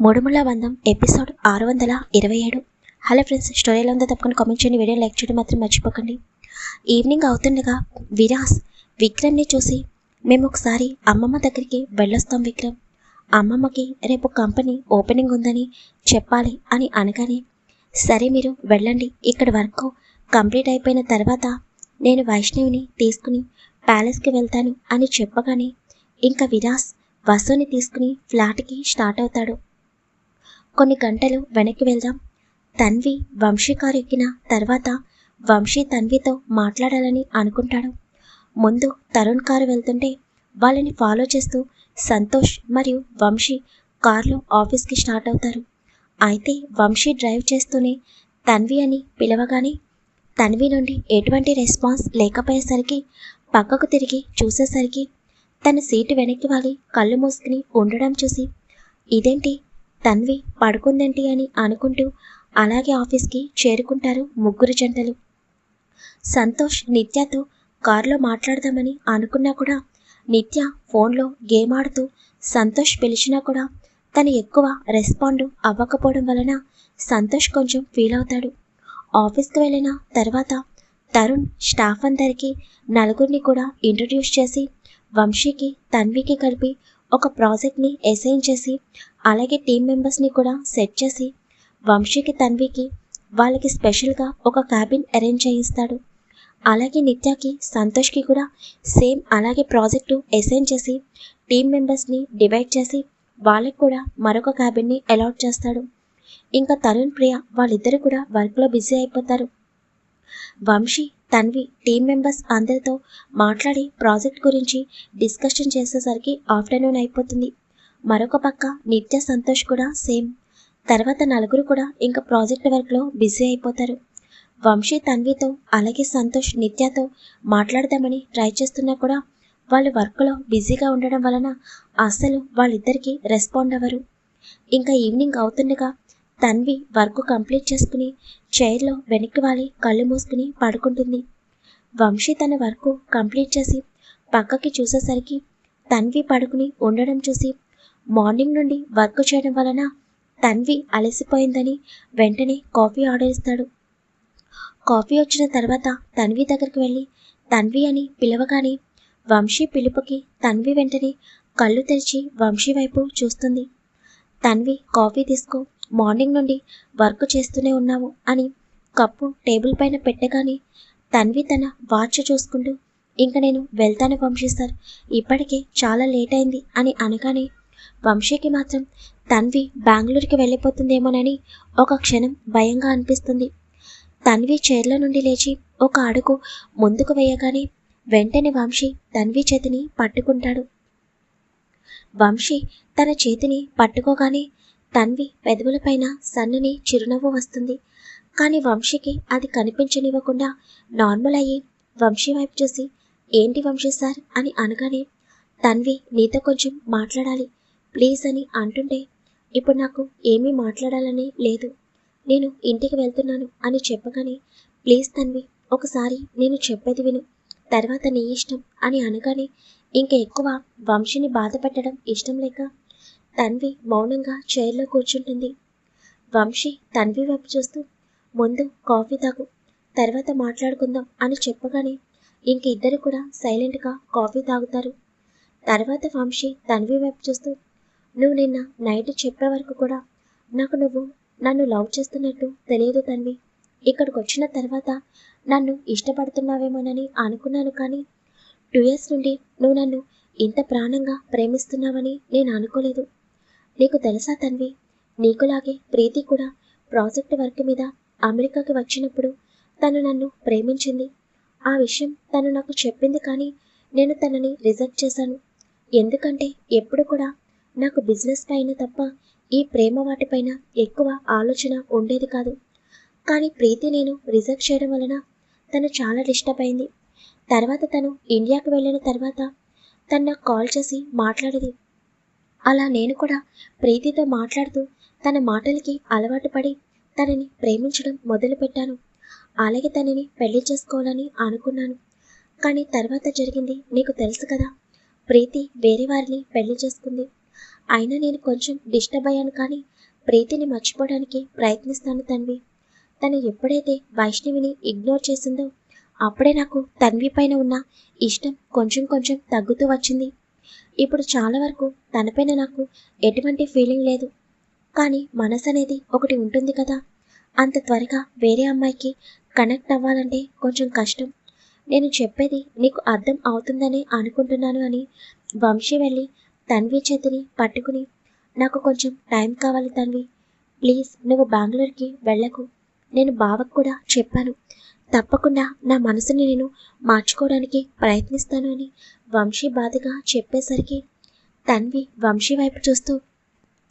మూడుముళ్ళ బంధం ఎపిసోడ్ ఆరు వందల ఇరవై ఏడు. హలో ఫ్రెండ్స్ స్టోరీ ఎలా ఉందో తప్పకుండా కామెంట్ చేయండి వీడియో లైక్ చేయడం మాత్రం మర్చిపోకండి. ఈవినింగ్ అవుతుండగా విరాస్ విక్రమ్ని చూసి మేము ఒకసారి అమ్మమ్మ దగ్గరికి వెళ్ళొస్తాం విక్రమ్. అమ్మమ్మకి రేపు కంపెనీ ఓపెనింగ్ ఉందని చెప్పాలి అని అనగానే సరే మీరు వెళ్ళండి ఇక్కడ వర్క్ కంప్లీట్ అయిపోయిన తర్వాత నేను వైష్ణవిని తీసుకుని ప్యాలెస్కి వెళ్తాను అని చెప్పగానే ఇంకా విరాస్ వసుని తీసుకుని ఫ్లాట్కి స్టార్ట్ అవుతాడు. కొన్ని గంటలు వెనక్కి వెళ్దాం. తన్వి వంశీ కారు ఎక్కిన తర్వాత వంశీ తన్వితో మాట్లాడాలని అనుకుంటాడు. ముందు తరుణ్ కారు వెళ్తుంటే వాళ్ళని ఫాలో చేస్తూ సంతోష్ మరియు వంశీ కార్లో ఆఫీస్కి స్టార్ట్ అవుతారు. అయితే వంశీ డ్రైవ్ చేస్తూనే తన్వి అని పిలవగానే తన్వి నుండి ఎటువంటి రెస్పాన్స్ లేకపోయేసరికి పక్కకు తిరిగి చూసేసరికి తన సీటు వెనక్కి వాలి కళ్ళు మూసుకుని ఉండడం చూసి ఇదేంటి? తన్వి పడుకుందేంటి అని అనుకుంటూ అలాగే ఆఫీస్కి చేరుకుంటారు ముగ్గురు జంటలు. సంతోష్ నిత్యతో కారులో మాట్లాడదామని అనుకున్నా కూడా నిత్య ఫోన్లో గేమ్ ఆడుతూ సంతోష్ పిలిచినా కూడా తను ఎక్కువ రెస్పాండ్ అవ్వకపోవడం వలన సంతోష్ కొంచెం ఫీల్ అవుతాడు. ఆఫీస్కి వెళ్ళిన తర్వాత తరుణ్ స్టాఫ్ అందరికీ నలుగురిని కూడా ఇంట్రడ్యూస్ చేసి వంశీకి తన్వికి కలిపి ఒక ప్రాజెక్ట్ని అసైన్ చేసి అలాగే టీం మెంబర్స్ని కూడా సెట్ చేసి వంశీకి తన్వికి వాళ్ళకి స్పెషల్గా ఒక క్యాబిన్ అరేంజ్ చేయిస్తాడు. అలాగే నిత్యాకి సంతోష్కి కూడా సేమ్ అలాగే ప్రాజెక్టు అసైన్ చేసి టీం మెంబర్స్ని డివైడ్ చేసి వాళ్ళకి కూడా మరొక క్యాబిన్ని అలాట్ చేస్తాడు. ఇంకా తరుణ్ ప్రియ వాళ్ళిద్దరు కూడా వర్క్లో బిజీ అయిపోతారు. వంశీ తన్వి టీం మెంబర్స్ అందరితో మాట్లాడి ప్రాజెక్ట్ గురించి డిస్కషన్ చేసేసరికి ఆఫ్టర్నూన్ అయిపోతుంది. మరొక పక్క నిత్య సంతోష్ కూడా సేమ్. తర్వాత నలుగురు కూడా ఇంకా ప్రాజెక్ట్ వర్క్లో బిజీ అయిపోతారు. వంశీ తన్వితో అలాగే సంతోష్ నిత్యతో మాట్లాడదామని ట్రై చేస్తున్నా కూడా వాళ్ళు వర్క్లో బిజీగా ఉండడం వలన అస్సలు వాళ్ళిద్దరికీ రెస్పాండ్ అవ్వరు. ఇంకా ఈవినింగ్ అవుతుండగా తన్వి వర్క్ కంప్లీట్ చేసుకుని చైర్లో వెనక్కి వాలి కళ్ళు మూసుకుని పడుకుంటుంది. వంశీ తన వర్క్ కంప్లీట్ చేసి పక్కకి చూసేసరికి తన్వి పడుకుని ఉండడం చూసి మార్నింగ్ నుండి వర్క్ చేయడం వలన తన్వి అలసిపోయిందని వెంటనే కాఫీ ఆర్డర్ ఇస్తాడు. కాఫీ వచ్చిన తర్వాత తన్వి దగ్గరికి వెళ్ళి తన్వి అని పిలవగానే వంశీ పిలుపుకి తన్వి వెంటనే కళ్ళు తెరిచి వంశీ వైపు చూస్తుంది. తన్వి కాఫీ తీసుకో. మార్నింగ్ నుండి వర్క్ చేస్తూనే ఉన్నావు అని కప్పు టేబుల్ పైన పెట్టగానే తన్వి తన వాచ్ చూసుకుంటూ ఇంక నేను వెళ్తాను వంశీ సార్. ఇప్పటికే చాలా లేట్ అయింది అని అనగానే వంశీకి మాత్రం తన్వి బెంగళూరుకి వెళ్ళిపోతుందేమోనని ఒక క్షణం భయంగా అనిపిస్తుంది. తన్వి చైర్లో నుండి లేచి ఒక అడుగు ముందుకు వేయగానే వెంటనే వంశీ తన్వి చేతిని పట్టుకుంటాడు. వంశీ తన చేతిని పట్టుకోగానే తన్వి పెదవులపైన సన్నని చిరునవ్వు వస్తుంది. కానీ వంశీకి అది కనిపించనివ్వకుండా నార్మల్ అయ్యి వంశీ వైపు చూసి ఏంటి వంశీ సార్? అని అనగానే తన్వి నీతో కొంచెం మాట్లాడాలి. ప్లీజ్ అని అంటుంటే ఇప్పుడు నాకు ఏమీ మాట్లాడాలని లేదు. నేను ఇంటికి వెళ్తున్నాను అని చెప్పగానే ప్లీజ్ తన్వి ఒకసారి నేను చెప్పేది విను. తర్వాత నీ ఇష్టం అని అనగానే ఇంక ఎక్కువ వంశీని బాధ పెట్టడం ఇష్టం లేక తన్వి మౌనంగా చైర్లో కూర్చుంటుంది. వంశీ తన్వి వైపు చూస్తూ ముందు కాఫీ తాగు తర్వాత మాట్లాడుకుందాం అని చెప్పగానే ఇంక ఇద్దరు కూడా సైలెంట్గా కాఫీ తాగుతారు. తర్వాత వంశీ తన్వి వైపు చూస్తూ నువ్వు నిన్న నైట్ చెప్పే వరకు కూడా నాకు నువ్వు నన్ను లవ్ చేస్తున్నట్టు తెలియదు తన్వి. ఇక్కడికి వచ్చిన తర్వాత నన్ను ఇష్టపడుతున్నావేమోనని అనుకున్నాను కానీ టూ ఇయర్స్ నుండి నువ్వు నన్ను ఇంత ప్రాణంగా ప్రేమిస్తున్నావని నేను అనుకోలేదు. నీకు తెలుసా తన్వి? నీకులాగే ప్రీతి కూడా ప్రాజెక్ట్ వర్క్ మీద అమెరికాకి వచ్చినప్పుడు తను నన్ను ప్రేమించింది. ఆ విషయం తను నాకు చెప్పింది కానీ నేను తనని రిజెక్ట్ చేశాను. ఎందుకంటే ఎప్పుడు కూడా నాకు బిజినెస్ పైన తప్ప ఈ ప్రేమ వాటిపైన ఎక్కువ ఆలోచన ఉండేది కాదు. కానీ ప్రీతి నేను రిజెక్ట్ చేయడం వలన తను చాలా డిస్టర్బ్ అయింది. తర్వాత తను ఇండియాకి వెళ్ళిన తర్వాత తను నాకు కాల్ చేసి మాట్లాడేది. అలా నేను కూడా ప్రీతితో మాట్లాడుతూ తన మాటలకి అలవాటు పడి తనని ప్రేమించడం మొదలుపెట్టాను. అలాగే తనని పెళ్ళి చేసుకోవాలని అనుకున్నాను. కానీ తర్వాత జరిగింది నీకు తెలుసు కదా ప్రీతి వేరే వారిని పెళ్ళి చేసుకుంది. అయినా నేను కొంచెం డిస్టర్బ్ అయ్యాను కానీ ప్రీతిని మర్చిపోవడానికి ప్రయత్నిస్తాను తన్వి. తను ఎప్పుడైతే వైష్ణవిని ఇగ్నోర్ చేసిందో అప్పుడే నాకు తన్వి పైన ఉన్న ఇష్టం కొంచెం కొంచెం తగ్గుతూ వచ్చింది. ఇప్పుడు చాలా వరకు తనపైన నాకు ఎటువంటి ఫీలింగ్ లేదు. కానీ మనసు అనేది ఒకటి ఉంటుంది కదా. అంత త్వరగా వేరే అమ్మాయికి కనెక్ట్ అవ్వాలంటే కొంచెం కష్టం. నేను చెప్పేది నీకు అర్థం అవుతుందని అనుకుంటున్నాను అని వంశీ వెళ్ళి తన్వి చేతిని పట్టుకుని నాకు కొంచెం టైం కావాలి తన్వి. ప్లీజ్ నువ్వు బెంగళూరుకి వెళ్ళకు. నేను బావకు కూడా చెప్పాను. తప్పకుండా నా మనసుని నేను మార్చుకోవడానికి ప్రయత్నిస్తాను అని వంశీ బాధగా చెప్పేసరికి తన్వి వంశీ వైపు చూస్తూ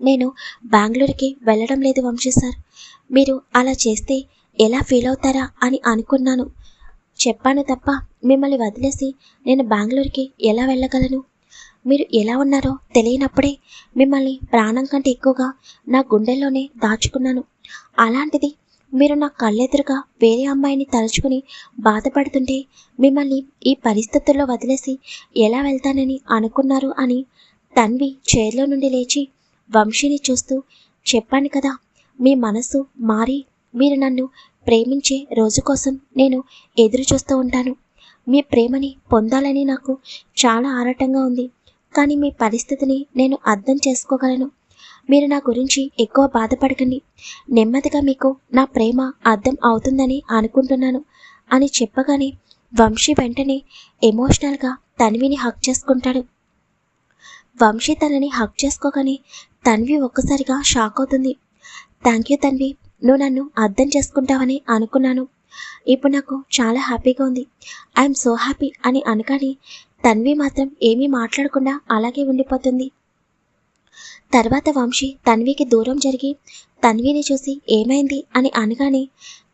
నేను బెంగళూరుకి వెళ్ళడం లేదు వంశీ సార్. మీరు అలా చేస్తే ఎలా ఫీల్ అవుతారా అని అనుకున్నాను. చెప్పాను తప్ప మిమ్మల్ని వదిలేసి నేను బెంగళూరుకి ఎలా వెళ్ళగలను? మీరు ఎలా ఉన్నారో తెలియనప్పుడే మిమ్మల్ని ప్రాణం కంటే ఎక్కువగా నా గుండెల్లోనే దాచుకున్నాను. అలాంటిది మీరు నా కళ్ళెదురుగా వేరే అమ్మాయిని తలుచుకుని బాధపడుతుంటే మిమ్మల్ని ఈ పరిస్థితుల్లో వదిలేసి ఎలా వెళ్తానని అనుకున్నారు అని తన్వి చైర్లో నుండి లేచి వంశీని చూస్తూ చెప్పాను కదా మీ మనసు మారి మీరు నన్ను ప్రేమించే రోజు కోసం నేను ఎదురు చూస్తూ ఉంటాను. మీ ప్రేమని పొందాలని నాకు చాలా ఆరాటంగా ఉంది. కానీ మీ పరిస్థితిని నేను అర్థం చేసుకోగలను. మీరు నా గురించి ఎక్కువ బాధపడకండి. నెమ్మదిగా మీకు నా ప్రేమ అర్థం అవుతుందని అనుకుంటున్నాను అని చెప్పగానే వంశీ వెంటనే ఎమోషనల్గా తన్విని హక్ చేసుకుంటాడు. వంశీ తనని హక్ చేసుకోగానే తన్వి ఒక్కసారిగా షాక్ అవుతుంది. Thank you Tanvi. నువ్వు నన్ను అర్థం చేసుకుంటావని అనుకున్నాను. ఇప్పుడు నాకు చాలా హ్యాపీగా ఉంది. ఐఎమ్ సో హ్యాపీ అని అనగానే తన్వి మాత్రం ఏమీ మాట్లాడకుండా అలాగే ఉండిపోతుంది. తర్వాత వంశీ తన్వికి దూరం జరిగి తన్విని చూసి ఏమైంది అని అనగానే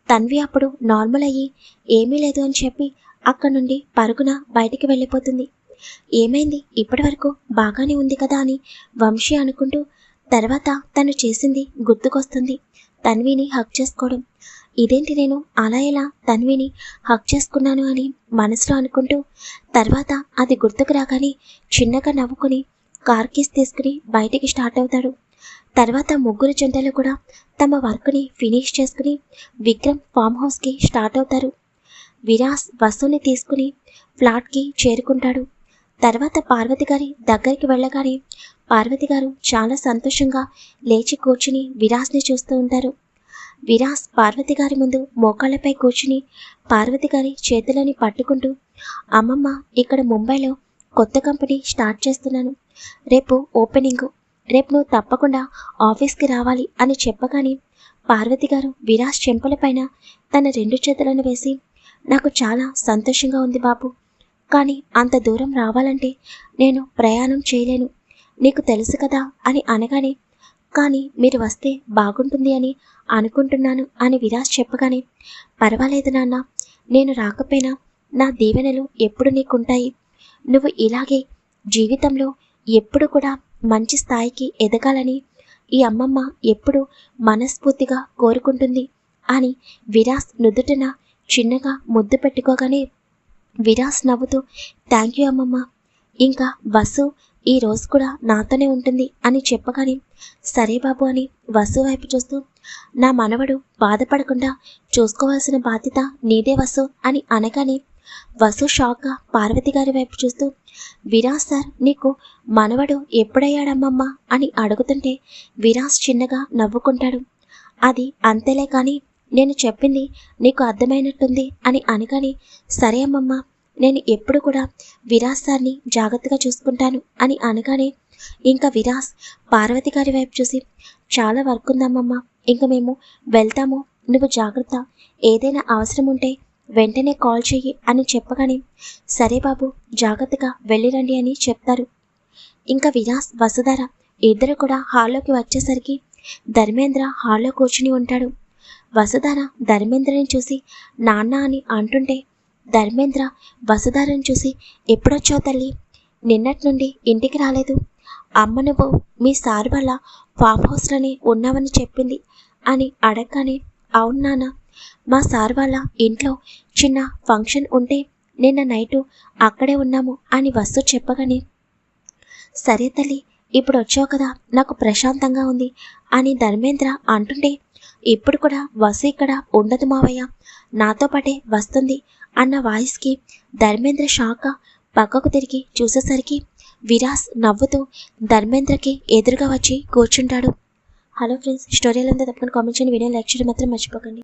తన్వి అప్పుడు నార్మల్ అయ్యి ఏమీ లేదు అని చెప్పి అక్కడి నుండి పరుగున బయటికి వెళ్ళిపోతుంది. ఏమైంది? ఇప్పటి వరకు బాగానే ఉంది కదా అని వంశీ అనుకుంటూ తర్వాత తను చేసింది గుర్తుకొస్తుంది. తన్విని హక్ చేసుకోవడం. ఇదేంటి నేను? అలా ఎలా? తన్విని హక్ చేసుకున్నాను అని మనసులో అనుకుంటూ తర్వాత అది గుర్తుకు రాగానే చిన్నగా నవ్వుకుని కార్ కీస్ తీసుకుని బయటికి స్టార్ట్ అవుతాడు. తర్వాత ముగ్గురు జంటలు కూడా తమ వర్క్ని ఫినిష్ చేసుకుని విక్రమ్ ఫామ్ హౌస్కి స్టార్ట్ అవుతారు. విరాస్ బస్సుని తీసుకుని ఫ్లాట్కి చేరుకుంటాడు. తర్వాత పార్వతి గారి దగ్గరికి వెళ్ళగానే పార్వతి గారు చాలా సంతోషంగా లేచి కూర్చుని విరాస్ని చూస్తూ ఉంటారు. విరాస్ పార్వతి గారి ముందు మోకాళ్ళపై కూర్చుని పార్వతి గారి చేతులని పట్టుకుంటూ అమ్మమ్మ ఇక్కడ ముంబైలో కొత్త కంపెనీ స్టార్ట్ చేస్తున్నాను. రేపు ఓపెనింగ్. రేపు నువ్వు తప్పకుండా ఆఫీస్కి రావాలి అని చెప్పగానే పార్వతి గారు విరాస్ చెంపలపైన తన రెండు చేతులను వేసి నాకు చాలా సంతోషంగా ఉంది బాబు. కానీ అంత దూరం రావాలంటే నేను ప్రయాణం చేయలేను. నీకు తెలుసు కదా అని అనగానే కానీ మీరు వస్తే బాగుంటుంది అని అనుకుంటున్నాను అని విరాజ్ చెప్పగానే పర్వాలేదు నాన్న నేను రాకపోయినా నా దీవెనలు ఎప్పుడు నీకుంటాయి? నువ్వు ఇలాగే జీవితంలో ఎప్పుడు కూడా మంచి స్థాయికి ఎదగాలని ఈ అమ్మమ్మ ఎప్పుడు మనస్ఫూర్తిగా కోరుకుంటుంది? అని విరాస్ నుదుటిన చిన్నగా ముద్దు పెట్టుకోగానే విరాస్ నవ్వుతూ థ్యాంక్ యూ అమ్మమ్మ. ఇంకా బస్సు ఈ రోజు కూడా నాతోనే ఉంటుంది అని చెప్పగానే సరే బాబు అని వసు వైపు చూస్తూ నా మనవడు బాధపడకుండా చూసుకోవాల్సిన బాధ్యత నీదే వసు అని అనగానే వసు షాక్గా పార్వతి గారి వైపు చూస్తూ విరాస్ సార్ నీకు మనవడు ఎప్పుడయ్యాడమ్మమ్మా అని అడుగుతుంటే విరాస్ చిన్నగా నవ్వుకుంటాడు. అది అంతేలే కానీ నేను చెప్పింది నీకు అర్థమైనట్టుంది అని అనగానే సరే అమ్మమ్మ నేను ఎప్పుడు కూడా విరాస్ సార్ని జాగ్రత్తగా చూసుకుంటాను అని అనగానే ఇంకా విరాస్ పార్వతి గారి వైపు చూసి చాలా వర్క్ ఉందమ్మమ్మ. ఇంకా మేము వెళ్తాము. నువ్వు జాగ్రత్త. ఏదైనా అవసరం ఉంటే వెంటనే కాల్ చెయ్యి అని చెప్పగానే సరే బాబు జాగ్రత్తగా వెళ్ళిరండి అని చెప్తారు. ఇంకా విరాస్ వసుధార ఇద్దరు కూడా హాల్లోకి వచ్చేసరికి ధర్మేంద్ర హాల్లో కూర్చుని ఉంటాడు. వసుధార ధర్మేంద్రని చూసి నాన్న అని అంటుంటే ధర్మేంద్ర వసుధారని చూసి ఎప్పుడొచ్చావు తల్లి? నిన్నటి నుండి ఇంటికి రాలేదు. అమ్మ నువ్వు మీ సార్ వల్ల ఫామ్ హౌస్లోనే ఉన్నావని చెప్పింది అని అడగగానే అవును నాన్న. మా సార్ వాళ్ళ ఇంట్లో చిన్న ఫంక్షన్ ఉంటే నిన్న నైటు అక్కడే ఉన్నాము అని వస్తూ చెప్పగానే సరే తల్లి ఇప్పుడు వచ్చావు కదా నాకు ప్రశాంతంగా ఉంది అని ధర్మేంద్ర అంటుంటే ఇప్పుడు కూడా వసు ఇక్కడ ఉండదు మావయ్య. నాతో పాటే వస్తుంది. అన్న వాయిస్కి ధర్మేంద్ర షాక్ పక్కకు తిరిగి చూసేసరికి విరాస్ నవ్వుతూ ధర్మేంద్రకి ఎదురుగా వచ్చి కూర్చుంటాడు. హలో ఫ్రెండ్స్ స్టోరీ ఎలా ఉందో తప్పకుండా కామెంట్ చేయండి. వీడియో లైక్ చేయడం మాత్రం మర్చిపోకండి.